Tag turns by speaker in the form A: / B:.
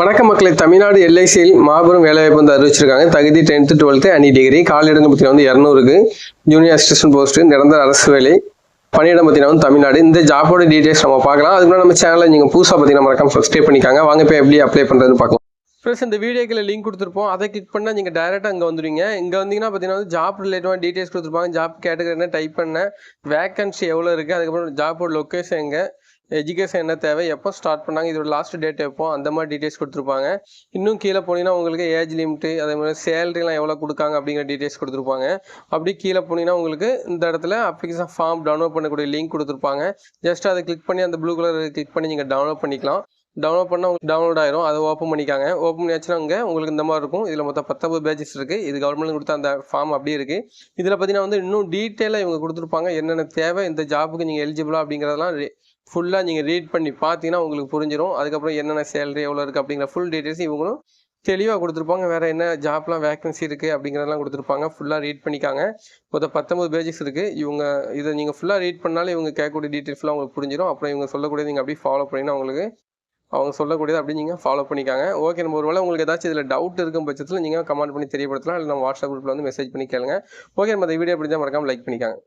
A: வணக்க மக்களை. தமிழ்நாடு எல்ஐசியில் மாபெரும் வேலைவாய்ப்பு வந்து அறிவிச்சிருக்காங்க. தகுதி டென்த்து டுவெல்த்து அணி டிகிரி காலியிடங்கள் பார்த்தீங்கன்னா வந்து இரநூறுக்கு ஜூனியர் அசிஸ்டன்ட் போஸ்ட்டு நிரந்தர அரசு வேலை. பணியிடம் பார்த்தீங்கன்னா வந்து தமிழ்நாடு. இந்த ஜாபோட டீடைல்ஸ் நம்ம பார்க்கலாம். அதுக்கு நம்ம சேனலில் நீங்கள் புதுசாக பார்த்தீங்கன்னா மறக்காம சப்ஸ்கிரைப் பண்ணிக்காங்க. வாங்க இப்போ எப்படி அப்ளை பண்ணுறதுன்னு பார்க்கலாம். ஃப்ரெண்ட்ஸ் இந்த வீடியோக்கில் லிங்க் கொடுத்துருப்போம். அதை கிளிக் பண்ணால் நீங்கள் டேரெக்டாக அங்கே வந்துடுவீங்க இங்கே வந்தீங்கன்னா பார்த்தீங்கன்னா வந்து ஜாப் ரிலேட்டடாக டீடைல்ஸ் கொடுத்துருப்பாங்க. ஜாப் கேட்டகரி என்ன டைப் பண்ண வேக்கன்சி எவ்வளோ இருக்குது அதுக்கப்புறம் ஜாப்போட லொக்கேஷன் எங்கே எஜுகேஷன் என்ன தேவை? எப்போ ஸ்டார்ட் பண்ணாங்க? இதோட லாஸ்ட் டேட் எப்போ? அந்த மாதிரி டீட்டெயில்ஸ் கொடுத்துருப்பாங்க. இன்னும் கீழே போனீங்கன்னா உங்களுக்கு ஏஜ் லிமிட்டு அதே மாதிரி சேலரிலாம் எவ்வளோ கொடுக்காங்க அப்படிங்கிற டீட்டெயில்ஸ் கொடுத்துருப்பாங்க. அப்படி கீழே போனீங்கன்னா உங்களுக்கு இந்த இடத்துல அப்ளிகேஷன் ஃபார்ம் டவுன்லோட் பண்ணக்கூடிய லிங்க் கொடுத்துருப்பாங்க. ஜஸ்ட் அதை கிளிக் பண்ணி அந்த ப்ளூ கலர் கிளிக் பண்ணி நீங்கள் டவுன்லோட் பண்ணிக்கலாம். டவுன்லோட் பண்ணால் உங்களுக்கு டவுன்லோட் ஆயிரும். அதை ஓப்பன் பண்ணிக்காங்க. ஓப்பன் பண்ணியாச்சுன்னா அங்கே உங்களுக்கு இந்த மாதிரி இருக்கும். இதில் மொத்தம் பத்தொம்பது பேஜஸ் இருக்குது இது கவர்மெண்ட் கொடுத்த அந்த ஃபார்ம் அப்படியே இருக்குது இதில் பார்த்தீங்கன்னா வந்து இன்னும் டீட்டெயிலாக இவங்க கொடுத்துருப்பாங்க. என்னென்ன தேவை இந்த ஜாபுக்கு நீங்கள் எலிஜிபிளா அப்படிங்கிறதெல்லாம் ஃபுல்லாக நீங்கள் ரீட் பண்ணி பார்த்தீங்கன்னா உங்களுக்கு புரிஞ்சிடும் அதுக்கப்புறம் என்னென்ன சேலரி எவ்வளோ இருக்குது அப்படிங்கிற ஃபுல் டீட்டெயில்ஸ் இவங்களும் தெளிவாக கொடுத்துருப்பாங்க. வேறு என்ன ஜாப்லாம் வேகன்சி இருக்குது அப்படிங்கிறதெல்லாம் கொடுத்துருப்பாங்க. ஃபுல்லாக ரீட் பண்ணிக்காங்க. மொத்தம் பத்தொம்பது பேஜஸ் இருக்குது இவங்க இதை நீங்கள் ஃபுல்லாக ரீட் பண்ணாலே இவங்க கேட்கக்கூடிய டீட்டெயில்ஸ்லாம் உங்களுக்கு புரிஞ்சிடும் அப்புறம் இவங்க சொல்லக்கூடிய நீங்கள் அப்படியே ஃபாலோ பண்ணினா உங்களுக்கு அவங்க சொல்லக்கூடியது அப்படி நீங்கள் ஃபாலோ பண்ணிக்காங்க. ஓகே நம்ம ஒருவேளை உங்களுக்கு ஏதாச்சும் இதில் டவுட் இருக்கும் பட்சத்தில் நீங்கள் கமெண்ட் பண்ணி தெரியப்படுத்தலாம். இல்லை நம்ம வாட்ஸ்அப் குரூப்பில் வந்து மெசேஜ் பண்ணி கேளுங்க. ஓகே நம்ம இந்த வீடியோ பிடிச்சா மறக்காமல் லைக் பண்ணிக்காங்க.